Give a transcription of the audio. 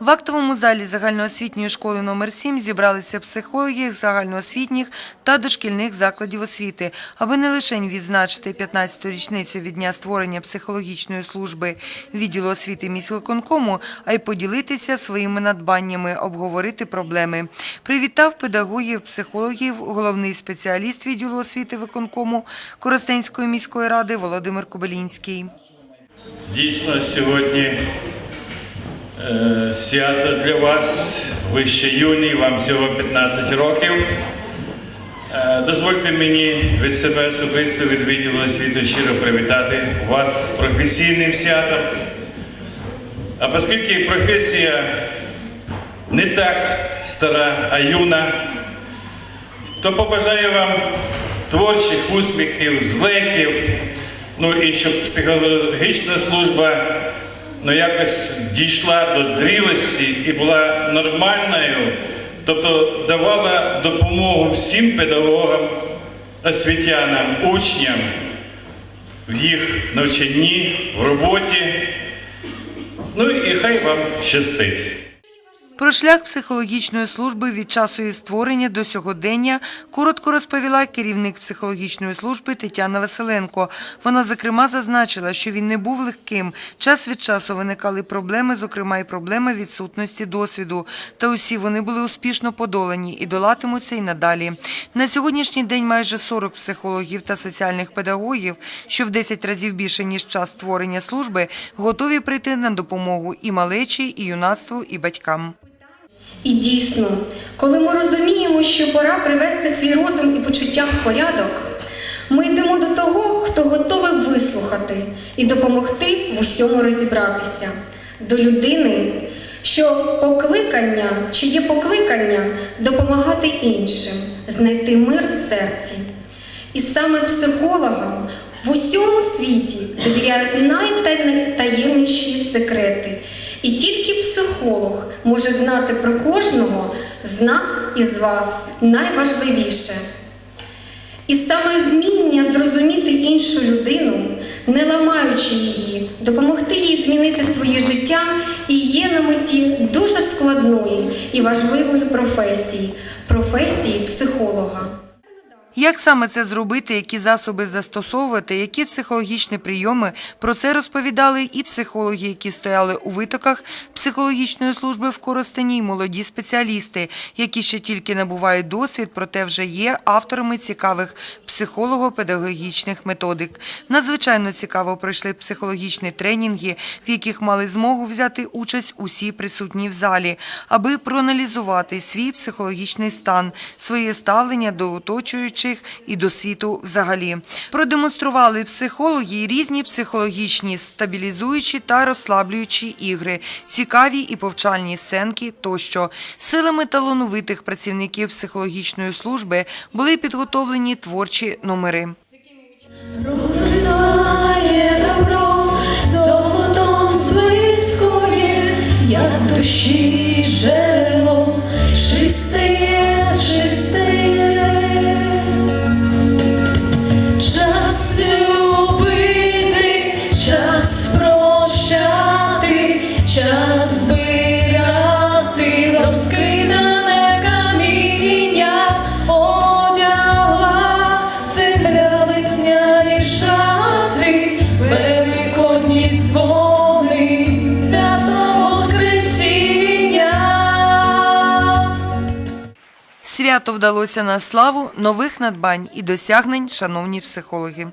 В актовому залі загальноосвітньої школи номер 7 зібралися психологи з загальноосвітніх та дошкільних закладів освіти, аби не лише відзначити 15-ту річницю від дня створення психологічної служби відділу освіти міськвиконкому, а й поділитися своїми надбаннями, обговорити проблеми. Привітав педагогів, психологів, головний спеціаліст відділу освіти виконкому Коростенської міської ради Володимир Кобилінський. Дійсно, сьогодні свято для вас. Ви ще юні, вам всього 15 років. Е, дозвольте мені від себе особисто від відділу освіти щиро привітати вас з професійним святом. А оскільки професія не так стара, а юна, то побажаю вам творчих успіхів, злетів, ну і щоб психологічна служба ну, якось дійшла до зрілості і була нормальною, тобто давала допомогу всім педагогам, освітянам, учням в їх навчанні, в роботі. Ну і хай вам щастить. Про шлях психологічної служби від часу її створення до сьогодення коротко розповіла керівник психологічної служби Тетяна Василенко. Вона, зокрема, зазначила, що він не був легким. Час від часу виникали проблеми, зокрема і проблема відсутності досвіду. Та усі вони були успішно подолані і долатимуться й надалі. На сьогоднішній день майже 40 психологів та соціальних педагогів, що в 10 разів більше, ніж час створення служби, готові прийти на допомогу і малечі, і юнацтву, і батькам. І дійсно, коли ми розуміємо, що пора привести свій розум і почуття в порядок, ми йдемо до того, хто готовий вислухати і допомогти в усьому розібратися, до людини, що покликання чи є покликання допомагати іншим, знайти мир в серці. І саме психологам в усьому світі довіряють найтаємніші секрети. І тільки психолог може знати про кожного з нас і з вас найважливіше. І саме вміння зрозуміти іншу людину, не ламаючи її, допомогти їй змінити своє життя і є на меті дуже складної і важливої професії професії психолога. Як саме це зробити, які засоби застосовувати, які психологічні прийоми, про це розповідали і психологи, які стояли у витоках психологічної служби в Коростені, і молоді спеціалісти, які ще тільки набувають досвід, проте вже є авторами цікавих психолого-педагогічних методик. Надзвичайно цікаво пройшли психологічні тренінги, в яких мали змогу взяти участь усі присутні в залі, аби проаналізувати свій психологічний стан, своє ставлення до оточуючих і до світу взагалі. Продемонстрували психологи різні психологічні стабілізуючі та розслаблюючі ігри, цікаві і повчальні сценки тощо. Силами талановитих працівників психологічної служби були підготовлені творчі номери. Розквітає добро, золотом звискує, як душі Свято вдалося на славу нових надбань і досягнень, шановні психологи.